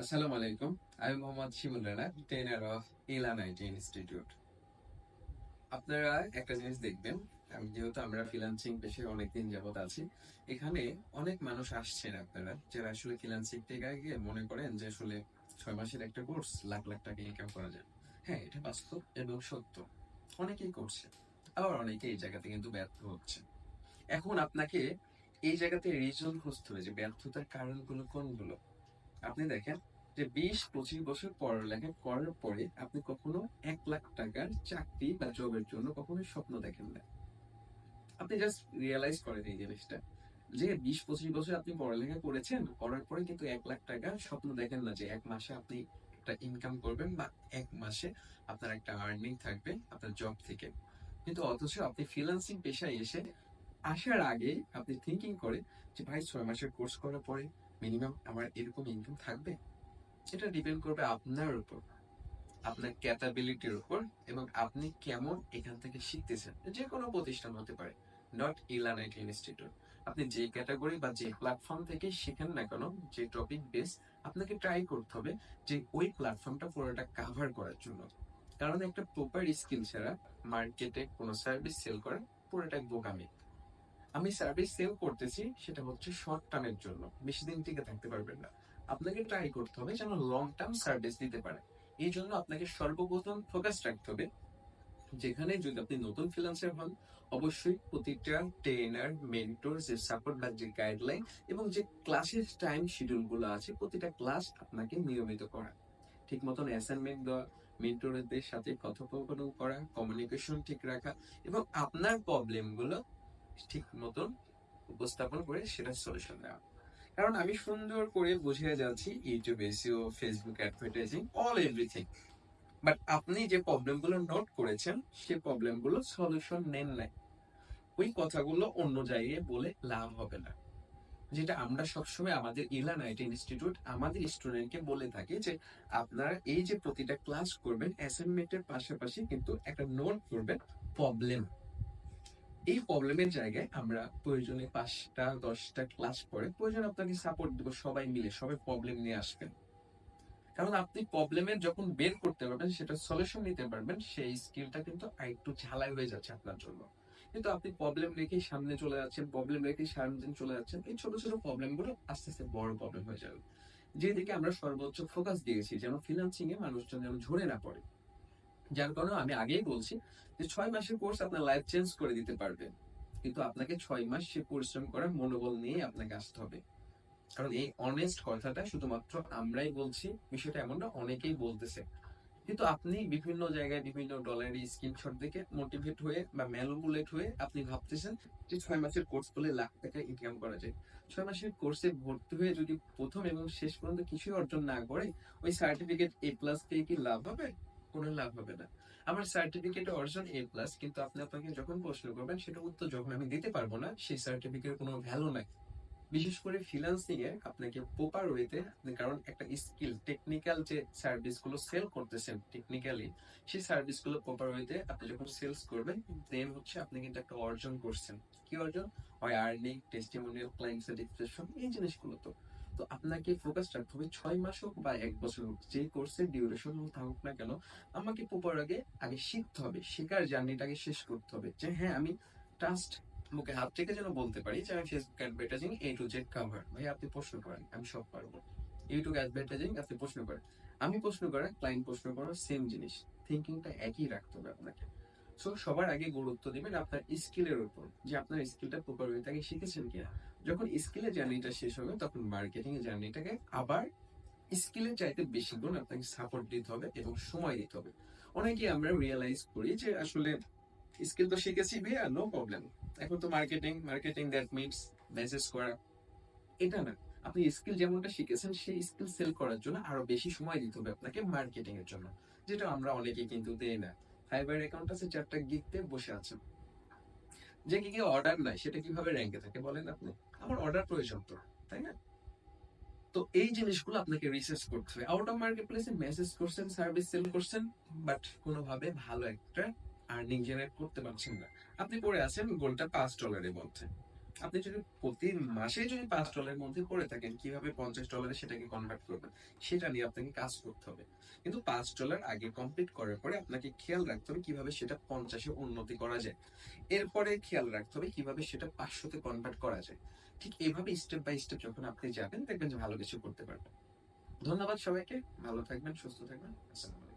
আসসালামু আলাইকুম আমি Mohammad Shimul Rana trainer of Ilan IT institute আপনারা একটা জিনিস দেখবেন, আমি যেহেতু আমরা ফ্রিল্যান্সিং পেশে অনেকদিন যাবত আছি, এখানে অনেক মানুষ আসছেন আপনারা, যারা আসলে ফ্রিল্যান্সিং থেকে গিয়ে মনে করেন যে আসলে ছয় মাসের একটা কোর্স লাখ লাখ টাকা ইনকাম করা যায়। হ্যাঁ এটা বাস্তব এবং সত্য। অনেকেই করছে, আবার অনেকে এই জায়গাতে কিন্তু ব্যর্থ হচ্ছে। এখন আপনাকে এই জায়গাতে রিজন খুঁজতে হবে যে ব্যর্থতার কারণগুলো কোনগুলো? আপনি দেখেন যে বিশ, পঁচিশ বছর পড়ালেখা করার পরে আপনি কখনো এক লাখ টাকার চাকরি বা জবের জন্য কখনো স্বপ্ন দেখেন না। আপনি জাস্ট রিয়েলাইজ করেন এই জিনিসটা যে বিশ, পঁচিশ বছর আপনি পড়ালেখা করেছেন, করার পরে কিন্তু এক লাখ টাকা স্বপ্ন দেখেন না যে এক মাসে আপনি একটা ইনকাম করবেন বা এক মাসে আপনার একটা আর্নিং থাকবে আপনার জব থেকে। কিন্তু অথচ আপনি ফ্রিল্যান্সিং পেশায় এসে আসার আগে আপনি থিঙ্কিং করে যে ভাই ছয় মাসের কোর্স করার পরে মিনিমাম আমার এরকম ইনকাম থাকবে? এটা ডিপেন্ড করবে আপনার উপর, আপনার ক্যাপাবিলিটির উপর এবং আপনি কেমন এখান থেকে শিখতেছেন। যে কোনো প্রতিষ্ঠান হতে পারে নট ইলানাইট ইনস্টিটিউট আপনি যে ক্যাটাগরি বা যে প্ল্যাটফর্ম থেকে শিখেন না কেন, যে টপিক বেস আপনাকে ট্রাই করতে হবে যে ওই প্ল্যাটফর্মটা পুরোটা কাভার করার জন্য। কারণ একটা প্রপার স্কিল ছাড়া মার্কেটে কোনো সার্ভিস সেল করা পুরোটাই বোকামি। আমি সার্ভিস সেল করতেছি, সেটা হচ্ছে শর্ট টার্মের জন্য। বেশি দিন টিকে থাকতে পারবেন না। আপনাকে ট্রাই করতে হবে যেন লং টার্ম সার্ভিস দিতে পারে এই জন্য আপনাকে সর্বপ্রথম ফোকাস রাখতে হবে, যেখানে যদি আপনি নতুন ফ্রিল্যান্সার হন, অবশ্যই প্রতিটা ট্রেনার মেন্টর যে সাপোর্ট বা যে গাইডলাইন এবং যে ক্লাসের টাইম শিডিউলগুলো আছে, প্রতিটা ক্লাস আপনাকে নিয়মিত করা। ঠিক মতন অ্যাসাইনমেন্ট দেওয়া মেন্টরদের সাথে কথোপকথন করা কমিউনিকেশন ঠিক রাখা এবং আপনার প্রবলেমগুলো ঠিক মতন উপস্থাপন করে সেটা সলিউশন দেওয়া। কারণ আমি সুন্দর করে বুঝিয়ে যাচ্ছি YouTube SEO Facebook advertising all everything but আপনি যে প্রবলেমগুলো নোট করেছেন সেই প্রবলেমগুলো সলিউশন নেন নাই। ওই কথাগুলো অন্য জায়গায় বলে লাভ হবে না। যেটা আমরা সবসময় আমাদের ইলান আইটি ইনস্টিটিউট আমাদের স্টুডেন্টকে বলে থাকি যে, আপনারা এই যে প্রতিটা ক্লাস করবেন অ্যাসাইনমেন্টের পাশাপাশি কিন্তু একটা নোট করবেন প্রবলেম এই প্রবলেমের জায়গায় আমরা প্রয়োজনে পাঁচটা, দশটা ক্লাস করে প্রয়োজন আপনাকে সাপোর্ট দেবো সবাই মিলে, সবাই প্রবলেম নিয়ে আসবেন কারণ আপনি প্রবলেমের যখন বের করতে পারবেন সেটা সলিউশন নিতে পারবেন, সেই স্কিলটা কিন্তু আরেকটু ঝালাই হয়ে যাচ্ছে আপনার জন্য। কিন্তু আপনি প্রবলেম রেখেই সামনে চলে যাচ্ছেন প্রবলেম রেখেই সামনে চলে যাচ্ছেন, এই ছোট ছোট প্রবলেমগুলো আস্তে আস্তে বড় প্রবলেম হয়ে যাবে। যেদিকে আমরা সর্বোচ্চ ফোকাস দিয়েছি, যেন ফিনান্সিং এ মানুষজন যেন ঝরে না পড়ে। যার কারণে আমি আগেই বলছি যে ছয় মাসের কোর্স আপনার লাইফ চেঞ্জ করে দিতে পারবে। কিন্তু আপনাকে ছয় মাস সে পরিশ্রম করার মনোবল নিয়ে আপনাকে আসতে হবে। কারণ এই অনেস্ট কথাটা শুধুমাত্র আমরাই বলছি, বিষয়টা এমন না অনেকেই বলতেছে। কিন্তু আপনি বিভিন্ন জায়গায় বিভিন্ন ডলারের স্ক্রিনশট দেখে মোটিভেট হয়ে বা ম্যানুপুলেট হয়ে আপনি ভাবতেছেন যে ছয় মাসের কোর্স করলে লাখ টাকা ইনকাম করা যায়। ছয় মাসের কোর্সে ভর্তি হয়ে যদি প্রথম এবং শেষ পর্যন্ত কিছুই অর্জন না করে, ওই সার্টিফিকেট এ প্লাস পেয়ে কি লাভ হবে? কোনো লাভ হবে না। আমার সার্টিফিকেট অর্জন এ প্লাস কিন্তু আপনি আপনাকে যখন প্রশ্ন করবেন, সেটা উত্তর যখন আমি দিতে পারব না, সেই সার্টিফিকেটের কোনো ভ্যালু নাই। বিশেষ করে ফ্রিল্যান্সিং এ আপনাকে প্রপার ওয়েতে কারণ একটা স্কিল টেকনিক্যাল যে সার্ভিসগুলো সেল করতেছেন টেকনিক্যালি সেই সার্ভিসগুলো প্রপার ওয়েতে আপনি যখন সেলস করবেন দেন হচ্ছে আপনি কিন্তু একটা অর্জন করছেন। কি অর্জন? হয় আর্নিং টেস্টিমোনিয়াল ক্লায়েন্ট স্যাটিসফ্যাকশন এই জিনিসগুলো তো। তো আপনাকে ফোকাস রাখতে হবে ছয় মাস হোক বা এক বছর হোক, যে কোর্সের ডিউরেশন থাকুক না কেন, আমাকে প্রপার আগে আগে শিখতে হবে, শেখার জার্নিটাকে শেষ করতে হবে যে হ্যাঁ আমি ট্রাস্ট মুখে হাত থেকে যেন বলতে পারি যে আমি Facebook advertising A to Z cover ভাই, আপনি প্রশ্ন করেন, আমি সব পারব। ইউটিউব অ্যাডভার্টাইজিং আপনি প্রশ্ন করেন। আমি প্রশ্ন করেন ক্লায়েন্ট প্রশ্ন করার সেম জিনিস। থিঙ্কিংটা একই রাখতে হবে আপনাকে। সো সবার আগে গুরুত্ব দিবেন আপনার স্কিলের উপর, যে আপনার স্কিলটা প্রপার ওয়ে তাকে শিখেছেন কিনা। যখন স্কিলের জার্নিটা শেষ হবে, তখন মার্কেটিং এর জার্নিটাকে আবার স্কিলের চাইতে বেশি গুণ আপনাকে সাপোর্ট দিতে হবে এবং সময় দিতে হবে। অনেকে আমরা রিয়েলাইজ করি যে আসলে স্কিল তো শিখেছি ভাইয়া নো প্রবলেম এখন তো marketing marketing that means message করা। এটা না, আপনি স্কিল যেমনটা শিখেছেন, সেই স্কিল সেল করার জন্য আরও বেশি সময় দিতে হবে আপনাকে মার্কেটিং এর জন্য, যেটা আমরা অনেকে কিন্তু দেই না। ফাইবার অ্যাকাউন্ট আছে, চারটা গিগতে বসে আছেন যে গিগে অর্ডার নাই, সেটা কীভাবে র্যাঙ্কে থাকে বলেন আপনি? আমার অর্ডার প্রয়োজন তো, তাই না? তো এই জিনিসগুলো আপনাকে রিসার্চ করতে হবে। Out of market place message করছেন সার্ভিস সেল করছেন বাট কোনোভাবে ভালো একটা আর্নিং জেনারেট করতে পারছেন না। আপনি পড়ে আছেন গোলটা পাঁচ ডলারের মধ্যে। আপনি যদি প্রতি মাসে যদি পাঁচ ডলারের মধ্যে পড়ে থাকেন, কীভাবে পঞ্চাশ ডলারে সেটাকে কনভার্ট করবেন? সেটা নিয়ে আপনাকে কাজ করতে হবে। কিন্তু পাঁচ ডলার আগে কমপ্লিট করার পরে আপনাকে খেয়াল রাখতে হবে কীভাবে সেটা পঞ্চাশে উন্নতি করা যায়। এরপরে খেয়াল রাখতে হবে কীভাবে সেটা পাঁচশোতে কনভার্ট করা যায়। ঠিক এইভাবে স্টেপ বাই স্টেপ যখন আপনি যাবেন, দেখবেন যে ভালো কিছু করতে পারবেন। ধন্যবাদ সবাইকে। ভালো থাকবেন, সুস্থ থাকবেন। আসসালামু